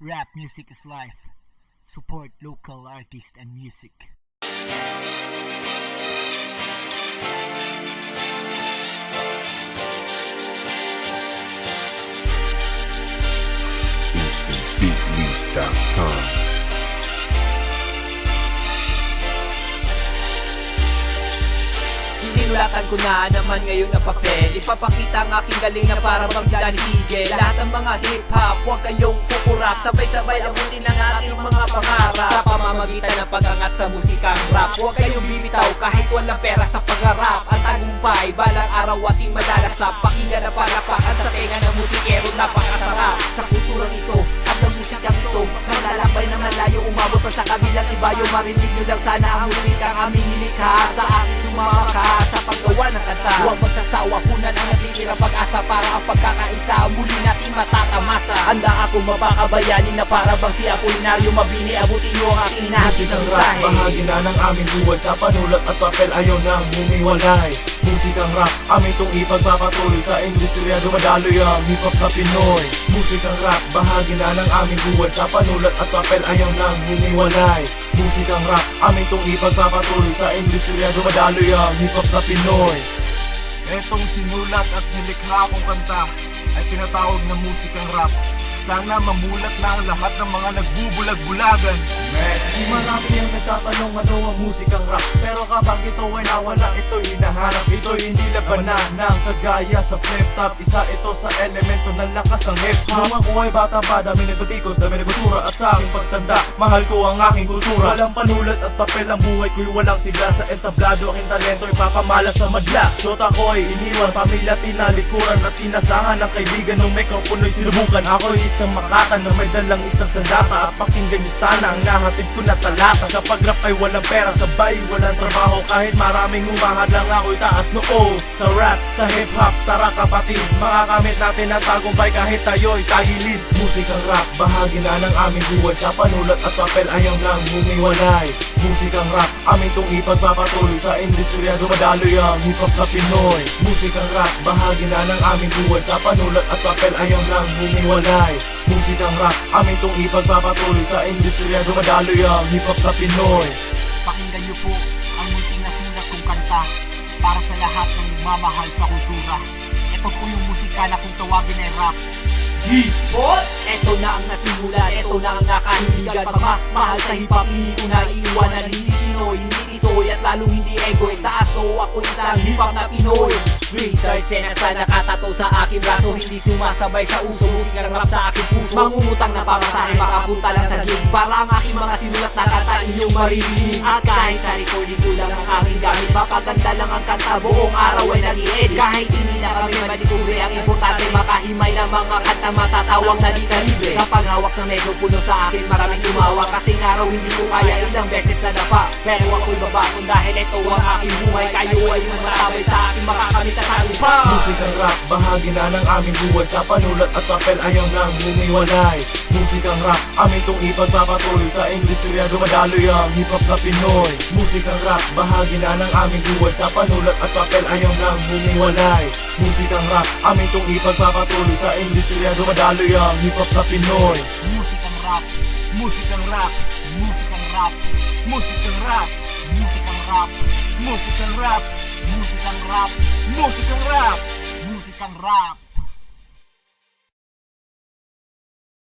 Rap music is life. Support local artists and music. InstantBeatLease.com. Sinulatan ko na naman ngayon na papel Ipapakita ang aking galing na para bang Danny Tigel Lahat ng mga hip-hop, huwag kayong kukurap Sabay-sabay abutin ang ating mga pangarap. Sa pamamagitan ng pag-angat sa musikang rap Huwag kayong bibitaw kahit walang pera sa pagharap Ang tagumpay, balang araw ating madalasap Pakinggan na palapakan sa tenga ng musikero Napakasarap. Sa kulturang ito at sa musikang ito Nalalakbay na malayo, umabot pa sa kabilang ibayo Marinig nyo lang sana ang musikang aming nilikha Sa akin sumama ka sa paggawa ng kanta. Huwag magsasawa, punan ang natitira pag-asa Para ang pagkakaisa, muli natin matatamasa. Handa akong mapakabayani na para bang si Apolinario Mabini Abutin nyo ang aking inahatid ng mensahe bahagi na ng aming buhay Sa panulat at papel. Ayaw nang humiwalay. Musikang rap, aming itong ipagpapatuloy Sa industriya. Dumadaloy ang hip-hop sa Pinoy. Musikang rap, bahagi na ng aming buhay Sa panulat at papel. Ayaw nang humiwalay. Musikang rap, aming itong ipagpapatuloy Sa industriya. Dumadaloy ang hip-hop sa Pinoy Etong sinulat at nilikha kong kanta ay tinatawag na musikang rap. Sana mamulat na ang lahat ng mga nagbubulag-bulagan. Di marami ang nagtatanong ano ang musikang rap. Pero kapag ito ay nawala, ito'y hinahanap. Ito'y hindi labanan ng kagaya sa flip top. Isa ito sa elemento ng lakas ng hip hop. Nung ako ay bata pa, dami nagbatikos, dami nagbatura At sa aking pagtanda, mahal ko ang aking kultura. Walang panulat at papel ang buhay ko'y walang sigla. Sa entablado, aking talento ay papamala sa madla. Sota ko ay iniwan, pamilya tinalikuran At inasahan ng kaibigan. Ng mikropono'y sinubukan Ako ay isang makatan na may dalang isang sandata. At pakinggan niyo sana ang nahatid ko na talata. Sa pag-rap ay walang pera, sabay walang trabaho. Kahit maraming umahadlang ako'y taas noo Sa rap, sa hip-hop, tara kapatid. Makakamit natin ang tagumpay kahit tayo'y tagilid Musikang rap, bahagi na ng aming buhay. Sa panulat at papel ayaw nang humiwalay. Musikang rap, aming itong ipagpapatuloy. Sa industriya dumadaloy ang hip-hop sa Pinoy. Musikang rap, bahagi na ng aming buhay. Sa panulat at papel ayaw nang humiwalay Musikang rap, aming itong ipagpapatuloy Sa industriya dumadaloy ang hip-hop sa Pinoy Pakinggan niyo po ang munting na sinulat kong kanta para sa lahat ng nagmamahal sa kultura. Ito po yung musika na kung tawagin ay rap. G-Bot! Ito na ang nasimulan, ito na ang nakahihigan Pagmamahal sa hip-hop, hindi ko na iiwanan Hindi Pinoy, hindi Tisoy at lalong hindi ego Taas ko ako isang hip-hop na Pinoy Research na sa nakatato sa aking braso. Hindi sumasabay sa uso, musikang rap sa aking puso. Mangungutang na pamasahe, makapunta lang sa gig Para ang aking mga sinulat na kanta inyong maririnig. At kahit sa recording ko lang ang aking gamit. Mapaganda lang ang kanta, buong araw ay nag-i-edit. Kahit hindi na kami madiskubre, ang importante makahimay ng mga kanta. Matatawang na di ka libre Kapag hawak ng mikropono sa akin, maraming tumawa. Kasi araw hindi ko kaya ilang beses na dapa Pero ako'y babagon dahil ito ang aking buhay Kayo ay matabay makakamit at tagumpay Musikang rap, bahagi na ng aming buhay Sa panulat at papel ayaw nang humiwalay Musikang rap, aming itong ipagpapatuloy Sa industriya dumadaloy ang hip-hop sa Pinoy. Musikang rap, bahagi na ng aming buhay Sa panulat at papel ayaw nang humiwalay Musikang rap, aming itong ipagpapatuloy Sa industriya dumadaloy ang hip-hop sa Pinoy. Musikang rap, musikang rap, musikang rap, musikang rap, musikang rap, rap, music and rap, music and rap, music and rap, music and rap.